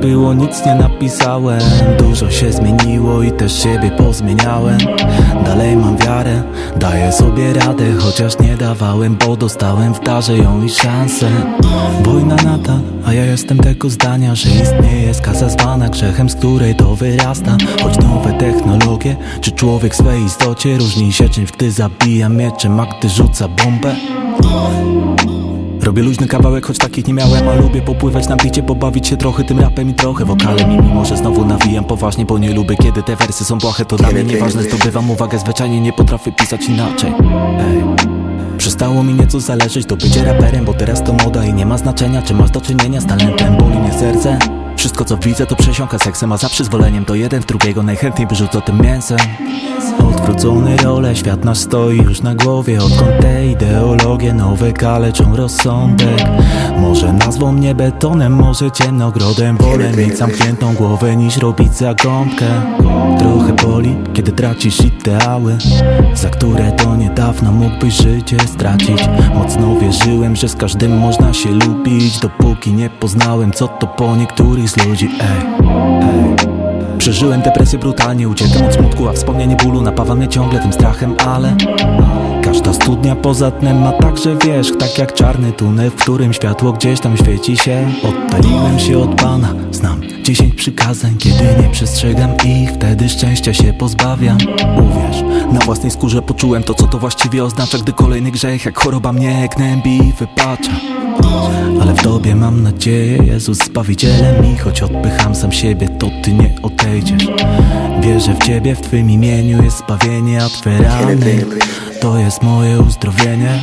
było, nic nie napisałem. Dużo się zmieniło i też siebie pozmieniałem. Dalej mam wiarę, daję sobie radę Chociaż nie dawałem, bo dostałem w darze ją i szansę. Wojna nadal, a ja jestem tego zdania Że istnieje skaza zwana grzechem, z której to wyrasta. Choć nowe technologie, czy człowiek w swej istocie Różni się czymś, gdy zabija mieczem, a gdy rzuca bombę Robię luźny kawałek, choć takich nie miałem A lubię popływać na bicie, pobawić się trochę tym rapem i trochę wokalem. I mimo, że znowu nawijam poważnie, bo nie lubię Kiedy te wersy są błahe, to dla mnie nieważne Zdobywam uwagę, zwyczajnie nie potrafię pisać inaczej. Ej. Przestało mi nieco zależeć do bycia raperem Bo teraz to moda i nie ma znaczenia Czy masz do czynienia z talentem, boli mnie serce. Wszystko co widzę to przesiąka seksem A za przyzwoleniem to jeden w drugiego Najchętniej wyrzucę tym mięsem Odwrócone role, świat nasz stoi już na głowie. Odkąd te ideologie nowe kaleczą rozsądek. Może nazwą mnie betonem, może ciemnogrodem Wolę mieć zamkniętą głowę niż robić zagądkę Trochę boli, kiedy tracisz ideały Za które to niedawno mógłbyś życie stracić. Mocno wierzyłem, że z każdym można się lubić Dopóki nie poznałem co to po niektórych z ludzi. Ej, ej Przeżyłem depresję brutalnie, uciekam od smutku A wspomnienie bólu napawa mnie ciągle tym strachem, ale Każda studnia poza tnem ma także wierzch Tak jak czarny tunel, w którym światło gdzieś tam świeci się. Oddaliłem się od Pana, znam dziesięć przykazań Kiedy nie przestrzegam ich, wtedy szczęścia się pozbawiam. Uwierz, na własnej skórze poczułem to co to właściwie oznacza Gdy kolejny grzech jak choroba mnie gnębi i wypacza. Ale w Tobie mam nadzieję, Jezus Zbawicielem I choć odpycham sam siebie, to Ty nie odejdziesz Wierzę w Ciebie, w Twym imieniu jest zbawienie, a Twe rany To jest moje uzdrowienie.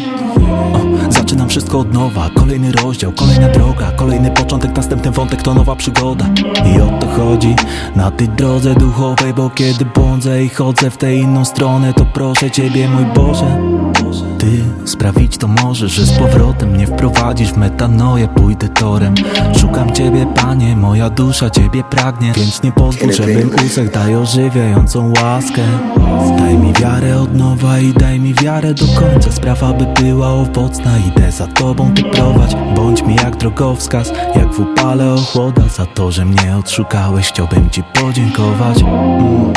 O, Zaczynam wszystko od nowa, kolejny rozdział, kolejna droga Kolejny początek, następny wątek to nowa przygoda. I o to chodzi na tej drodze duchowej Bo kiedy błądzę i chodzę w tę inną stronę To proszę Ciebie mój Boże Ty sprawić to możesz, że z powrotem mnie wprowadzisz w metanoję. Pójdę torem, szukam Ciebie Panie Moja dusza Ciebie pragnie. Więc nie pozwól, żebym usech Daj ożywiającą łaskę. Daj mi wiarę od nowa i daj mi wiarę do końca. Sprawa by była owocna, idę za Tobą Ty prowadź. Bądź mi jak drogowskaz, jak w upale ochłoda. Za to, że mnie odszukałeś, chciałbym Ci podziękować. Mm,